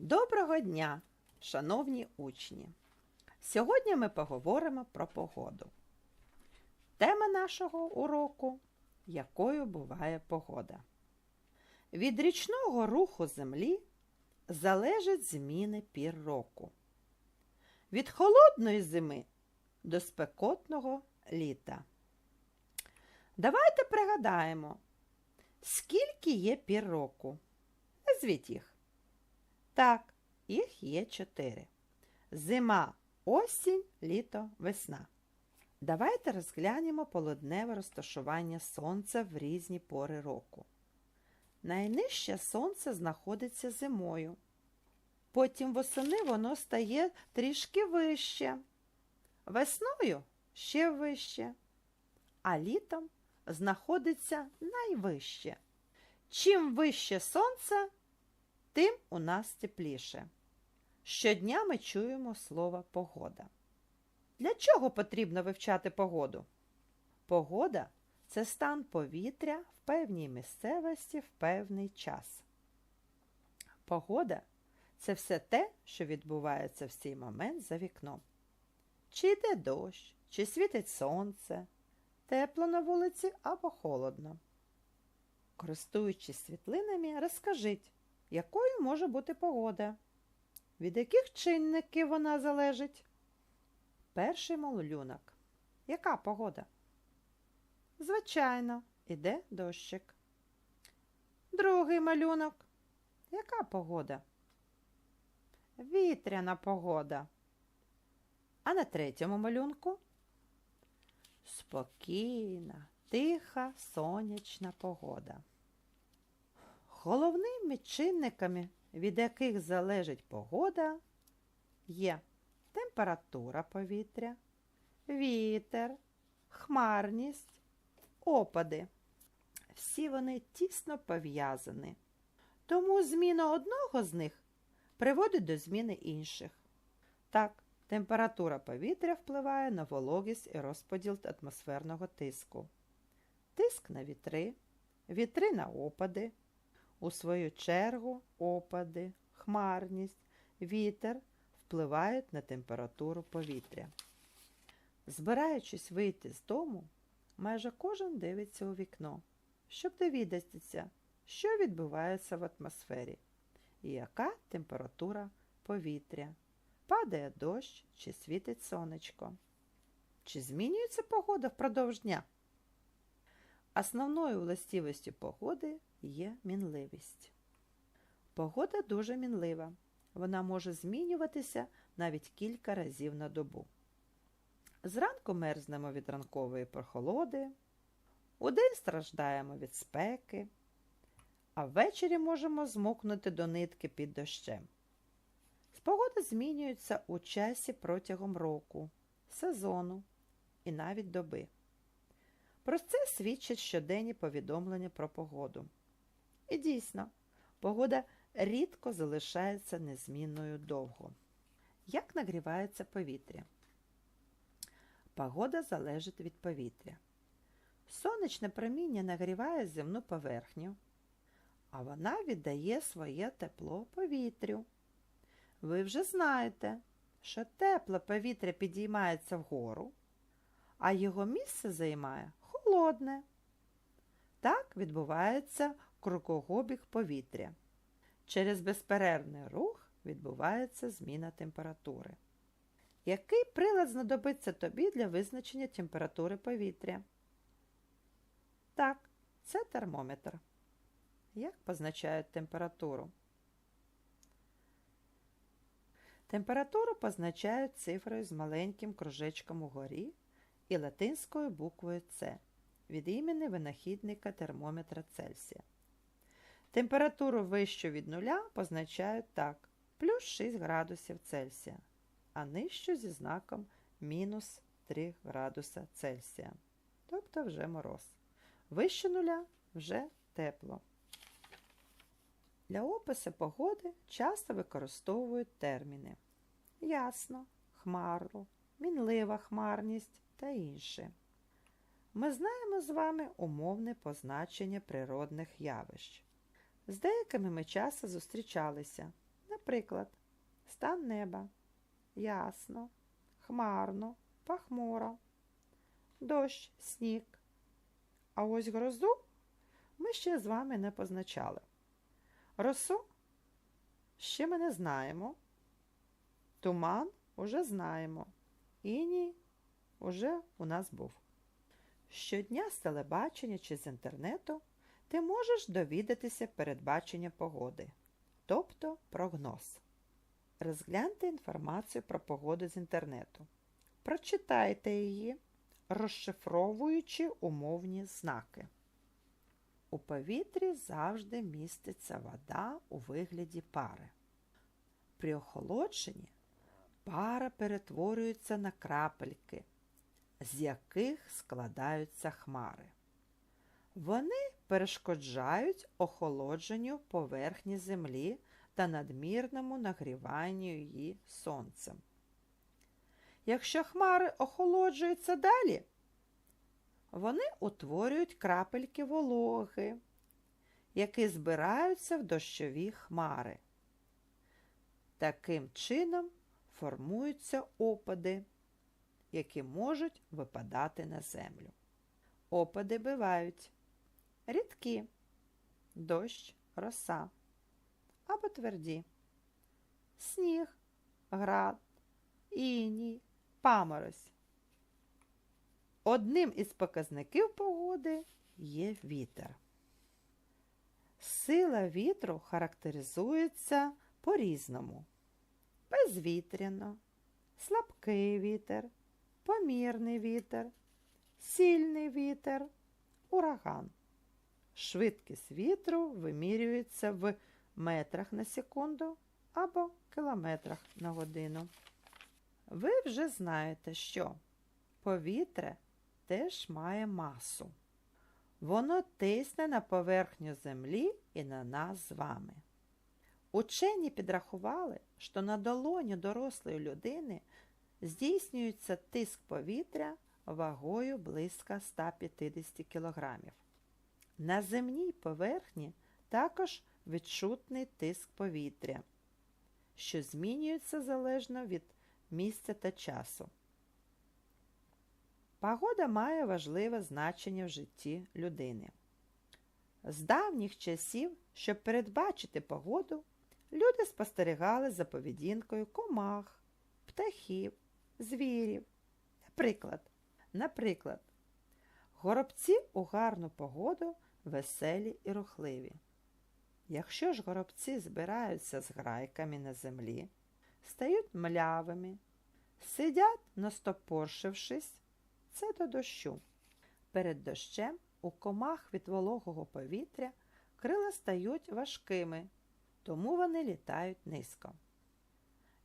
Доброго дня, шановні учні! Сьогодні ми поговоримо про погоду. Тема нашого уроку якою буває погода. Від річного руху землі залежать зміни пір року. Від холодної зими до спекотного літа. Давайте пригадаємо, скільки є пір року. Назвіть їх. Так, їх є чотири. Зима, осінь, літо, весна. Давайте розглянемо полудневе розташування сонця в різні пори року. Найнижче сонце знаходиться зимою. Потім восени воно стає трішки вище. Весною ще вище, а літом знаходиться найвище. Чим вище сонце, тим у нас тепліше. Щодня ми чуємо слово погода. Для чого потрібно вивчати погоду? Погода це стан повітря в певній місцевості в певний час. Погода це все те, що відбувається в цей момент за вікном. Чи йде дощ, чи світить сонце, тепло на вулиці або холодно. Користуючись світлинами, розкажіть, якою може бути погода, від яких чинників вона залежить. Перший малюнок. Яка погода? Звичайно, іде дощик. Другий малюнок. Яка погода? Вітряна погода. А на третьому малюнку спокійна, тиха, сонячна погода. Головними чинниками, від яких залежить погода, є температура повітря, вітер, хмарність, опади. Всі вони тісно пов'язані. Тому зміна одного з них приводить до зміни інших. Так, температура повітря впливає на вологість і розподіл атмосферного тиску. Тиск на вітри, вітри на опади. У свою чергу опади, хмарність, вітер впливають на температуру повітря. Збираючись вийти з дому, майже кожен дивиться у вікно, щоб довідатися, що відбувається в атмосфері і яка температура повітря, падає дощ чи світить сонечко. Чи змінюється погода впродовж дня? Основною властивістю погоди є мінливість. Погода дуже мінлива. Вона може змінюватися навіть кілька разів на добу. Зранку мерзнемо від ранкової прохолоди, удень страждаємо від спеки, а ввечері можемо змокнути до нитки під дощем. Погода змінюється у часі протягом року, сезону і навіть доби. Про це свідчать щоденні повідомлення про погоду. І дійсно, погода рідко залишається незмінною довго. Як нагрівається повітря? Погода залежить від повітря. Сонячне проміння нагріває земну поверхню, а вона віддає своє тепло повітрю. Ви вже знаєте, що тепле повітря підіймається вгору, а його місце займає холодне. Так відбувається кругообіг повітря. Через безперервний рух відбувається зміна температури. Який прилад знадобиться тобі для визначення температури повітря? Так, це термометр. Як позначають температуру? Температуру позначають цифрою з маленьким кружечком угорі і латинською буквою С від імені винахідника термометра Цельсія. Температуру вищу від нуля позначають так плюс 6 градусів Цельсія, а нижчу зі знаком мінус 3 градуса Цельсія. Тобто вже мороз. Вище нуля вже тепло. Для опису погоди часто використовують терміни ясно, хмарно, мінлива хмарність та інше. Ми знаємо з вами умовне позначення природних явищ. З деякими ми часто зустрічалися, Наприклад, стан неба ясно, хмарно, пахмуро, дощ, сніг. А ось грозу ми ще з вами не позначали. Росу ще ми не знаємо. Туман уже знаємо. Іній уже у нас був. Щодня з телебачення чи з інтернету ти можеш довідатися передбачення погоди, тобто прогноз. Розгляньте інформацію про погоду з інтернету. Прочитайте її, розшифровуючи умовні знаки. У повітрі завжди міститься вода у вигляді пари. При охолодженні пара перетворюється на крапельки, з яких складаються хмари. Вони перешкоджають охолодженню поверхні землі та надмірному нагріванню її сонцем. Якщо хмари охолоджуються далі, вони утворюють крапельки вологи, які збираються в дощові хмари. Таким чином формуються опади, які можуть випадати на землю. Опади бувають рідкі, дощ, роса або тверді, сніг, град, іній, паморозь. Одним із показників погоди є вітер. Сила вітру характеризується по-різному. Безвітряно, слабкий вітер, помірний вітер, сильний вітер, ураган. Швидкість вітру вимірюється в метрах на секунду або кілометрах на годину. Ви вже знаєте, що повітря теж має масу. Воно тисне на поверхню землі і на нас з вами. Учені підрахували, що на долоні дорослої людини здійснюється тиск повітря вагою близько 150 кг. На земній поверхні також відчутний тиск повітря, що змінюється залежно від місця та часу. Погода має важливе значення в житті людини. З давніх часів, щоб передбачити погоду, люди спостерігали за поведінкою комах, птахів, звірів. Наприклад, наприклад, горобці у гарну погоду веселі і рухливі. Якщо ж горобці збираються з грайками на землі, стають млявими, сидять, настопоршившись, це до дощу. Перед дощем у комах від вологого повітря крила стають важкими, тому вони літають низько.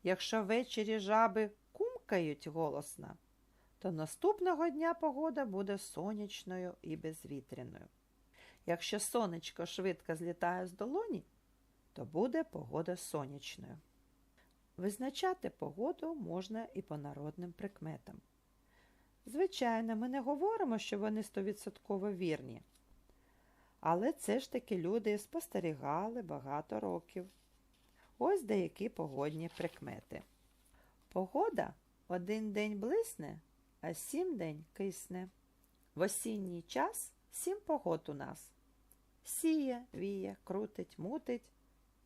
Якщо ввечері жаби кумкають голосно, то наступного дня погода буде сонячною і безвітряною. Якщо сонечко швидко злітає з долоні, то буде погода сонячною. Визначати погоду можна і по народним прикметам. Звичайно, ми не говоримо, що вони стовідсотково вірні. Але це ж таки люди спостерігали багато років. Ось деякі погодні прикмети. Погода один день блисне, а сім день кисне. В осінній час сім погод у нас. Сіє, віє, крутить, мутить,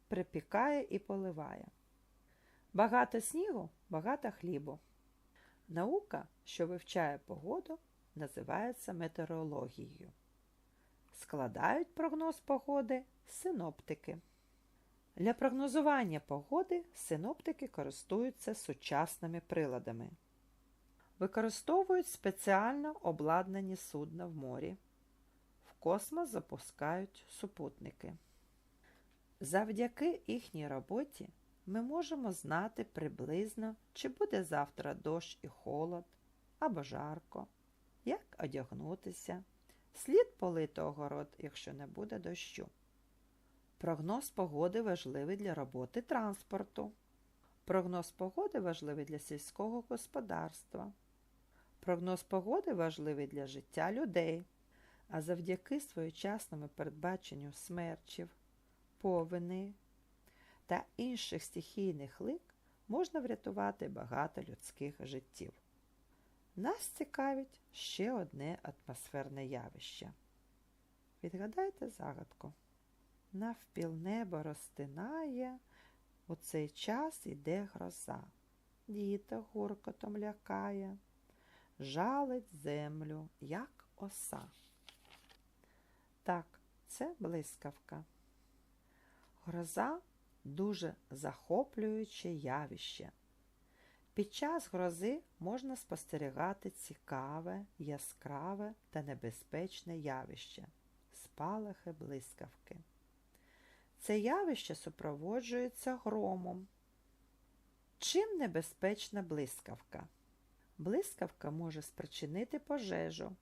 припікає і поливає. Багато снігу, багато хлібу. Наука, що вивчає погоду, називається метеорологією. Складають прогноз погоди синоптики. Для прогнозування погоди синоптики користуються сучасними приладами. Використовують спеціально обладнані судна в морі. Космос запускають супутники. Завдяки їхній роботі ми можемо знати приблизно, чи буде завтра дощ і холод або жарко, як одягнутися, слід полити огород, якщо не буде дощу. Прогноз погоди важливий для роботи транспорту. Прогноз погоди важливий для сільського господарства. Прогноз погоди важливий для життя людей, а завдяки своєчасному передбаченню смерчів, повені та інших стихійних лик можна врятувати багато людських життів. Нас цікавить ще одне атмосферне явище. Відгадайте загадку. Навпіл небо розтинає, у цей час іде гроза. Діта гуркотом лякає, жалить землю, як оса. Так, це блискавка. Гроза дуже захоплююче явище. Під час грози можна спостерігати цікаве, яскраве та небезпечне явище спалахи блискавки. Це явище супроводжується громом. Чим небезпечна блискавка? Блискавка може спричинити пожежу,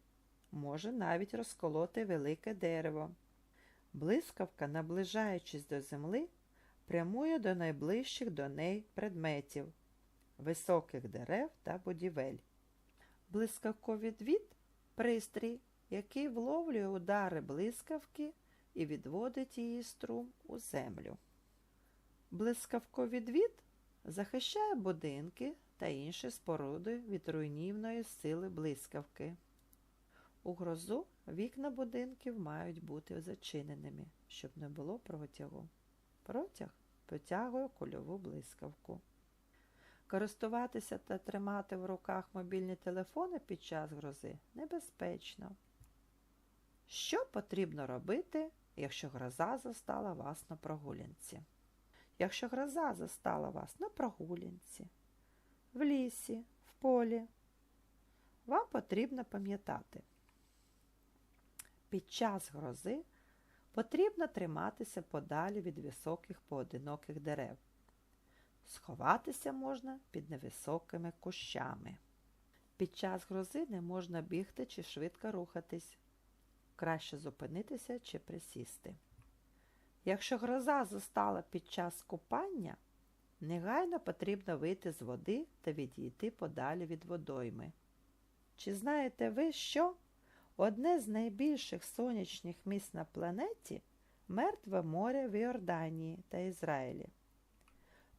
може навіть розколоти велике дерево. Блискавка, наближаючись до земли, прямує до найближчих до неї предметів, високих дерев та будівель. Блискавковідвід – пристрій, який вловлює удари блискавки і відводить її струм у землю. Блискавковідвід захищає будинки та інші споруди від руйнівної сили блискавки. У грозу вікна будинків мають бути зачиненими, щоб не було протягу. Протяг потягує кульову блискавку. Користуватися та тримати в руках мобільні телефони під час грози небезпечно. Що потрібно робити, якщо гроза застала вас на прогулянці? Якщо гроза застала вас на прогулянці, в лісі, в полі, вам потрібно пам'ятати, під час грози потрібно триматися подалі від високих поодиноких дерев. Сховатися можна під невисокими кущами. Під час грози не можна бігти чи швидко рухатись. Краще зупинитися чи присісти. Якщо гроза застала під час купання, негайно потрібно вийти з води та відійти подалі від водойми. Чи знаєте ви, що одне з найбільших сонячних місць на планеті Мертве море в Іорданії та Ізраїлі?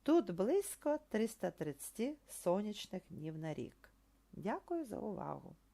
Тут близько 330 сонячних днів на рік. Дякую за увагу!